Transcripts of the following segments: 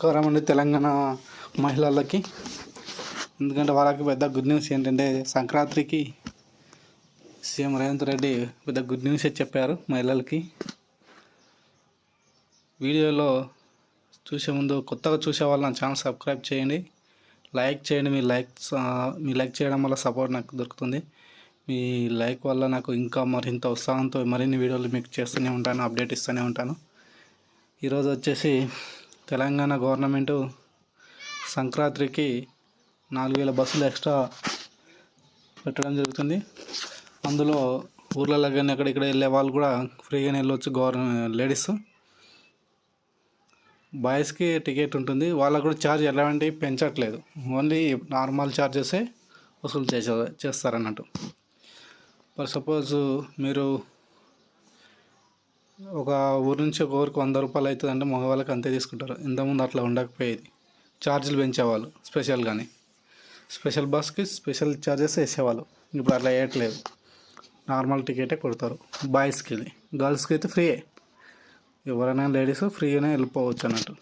నమస్కారం అండి తెలంగాణ మహిళలకి. ఎందుకంటే వాళ్ళకి పెద్ద గుడ్ న్యూస్ ఏంటంటే సంక్రాంతికి సీఎం రేవంత్ రెడ్డి పెద్ద గుడ్ న్యూస్ చెప్పారు మహిళలకి. వీడియోలో చూసే ముందు కొత్తగా చూసే వాళ్ళు నా ఛానల్ సబ్స్క్రైబ్ చేయండి. లైక్ చేయండి. మీ లైక్ మీ లైక్ చేయడం వల్ల సపోర్ట్ నాకు దొరుకుతుంది. మీ లైక్ వల్ల నాకు ఇంకా మరింత ఉత్సాహంతో మరిన్ని వీడియోలు మీకు చేస్తూనే ఉంటాను అప్డేట్ ఇస్తూనే ఉంటాను. ఈరోజు వచ్చేసి తెలంగాణ గవర్నమెంటు సంక్రాంతికి నాలుగు వేల బస్సులు ఎక్స్ట్రా పెట్టడం జరుగుతుంది. అందులో ఊర్లలో కానీ ఎక్కడిక్కడ వెళ్ళే వాళ్ళు కూడా ఫ్రీగానే వెళ్ళొచ్చు గవర్నమెంట్ లేడీస్. బాయ్స్కి టికెట్ ఉంటుంది. వాళ్ళకు కూడా ఛార్జ్ ఎలాంటివి పెంచట్లేదు. ఓన్లీ నార్మల్ ఛార్జెసే వసూలు చేసే చేస్తారన్నట్టు. ఫర్ సపోజ్ మీరు ఒక ఊరు నుంచి ఒక ఊరికి వంద రూపాయలు అవుతుంది అంటే మగవాళ్ళకి అంతే తీసుకుంటారు. ఇంతకుముందు అట్లా ఉండకపోయేది. ఛార్జీలు పెంచేవాళ్ళు స్పెషల్ కానీ స్పెషల్ బస్కి స్పెషల్ ఛార్జెస్ వేసేవాళ్ళు. ఇప్పుడు అట్లా వేయట్లేదు. నార్మల్ టికెటే కొడతారు. బాయ్స్కి ఇది. గర్ల్స్కి అయితే ఫ్రీయే. ఎవరైనా లేడీస్ ఫ్రీగానే వెళ్ళిపోవచ్చు అన్నట్టు.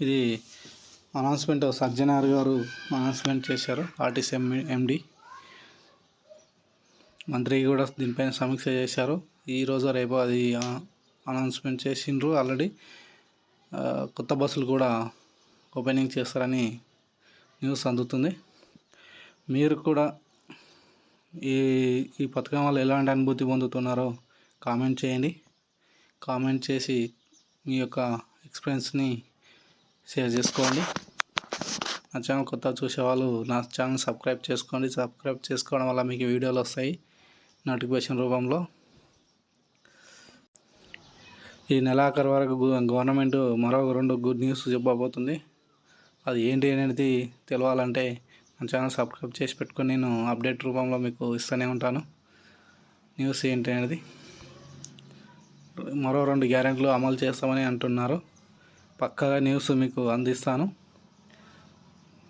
ఇది అనౌన్స్మెంట్ సజ్జనార్ గారు అనౌన్స్మెంట్ చేశారు. RTC M MD. మంత్రి కూడా దీనిపైన సమీక్ష చేశారు. ఈరోజు రేపు అది అనౌన్స్మెంట్ చేసిండ్రు ఆల్రెడీ. కొత్త బస్సులు కూడా ఓపెనింగ్ చేస్తారని న్యూస్ అందుతుంది. మీరు కూడా ఈ ఈ పథకం వల్ల ఎలాంటి అనుభూతి పొందుతున్నారో కామెంట్ చేయండి. కామెంట్ చేసి మీ యొక్క ఎక్స్పీరియన్స్ని షేర్ చేసుకోండి. నా ఛానల్ కొత్త చూసేవాళ్ళు నా ఛానల్ సబ్స్క్రైబ్ చేసుకోండి. సబ్స్క్రైబ్ చేసుకోవడం వల్ల మీకు వీడియోలు వస్తాయి. నోటిఫికేషన్ రూపంలో. ఈ నెలాఖరు వరకు గవర్నమెంట్ మరో రెండు గుడ్ న్యూస్ చెప్పబోతుంది. అది ఏంటి అనేది తెలవాలంటే నా ఛానల్ సబ్స్క్రైబ్ చేసి పెట్టుకొని నేను అప్డేట్ రూపంలో మీకు ఇస్తూనే ఉంటాను. న్యూస్ ఏంటి అనేది మరో రెండు గ్యారెంట్లు అమలు చేస్తామని అంటున్నారు. పక్కగా న్యూస్ మీకు అందిస్తాను.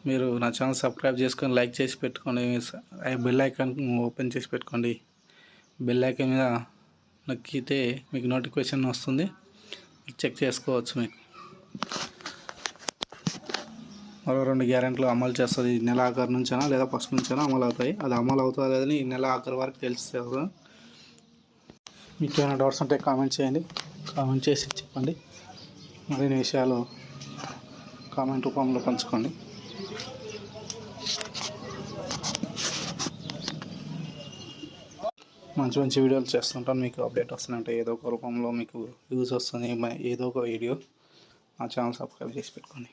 మీరు నా ఛానల్ సబ్స్క్రైబ్ చేసుకొని లైక్ చేసి పెట్టుకోండి. బెల్ ఐకాన్ ఓపెన్ చేసి పెట్టుకోండి. బెల్ ఐకన్ మీద నొక్కితే మీకు నోటిఫికేషన్ వస్తుంది. చెక్ చేసుకోవచ్చు మీకు. మరో రెండు గ్యారెంట్లు అమలు చేస్తుంది. ఈ నెల ఆఖరి నుంచైనా లేదా ఫస్ట్ నుంచైనా అమలు అవుతాయి. అది అమలు అవుతుంది లేదని ఈ నెల ఆఖరి వరకు తెలుస్తుంది. మీకు ఏమైనా డౌట్స్ ఉంటే కామెంట్ చేయండి. కామెంట్ చేసి చెప్పండి. మరిన్ని విషయాలు కామెంట్ రూపంలో పంచుకోండి. మంచి మంచి వీడియోలు చేస్తుంటాను. మీకు అప్డేట్ వస్తుందంటే ఏదో ఒక రూపంలో మీకు యూజ్ వస్తుంది ఏదో ఒక వీడియో నా ఛానల్ సబ్స్క్రైబ్ చేసి పెట్టుకోండి.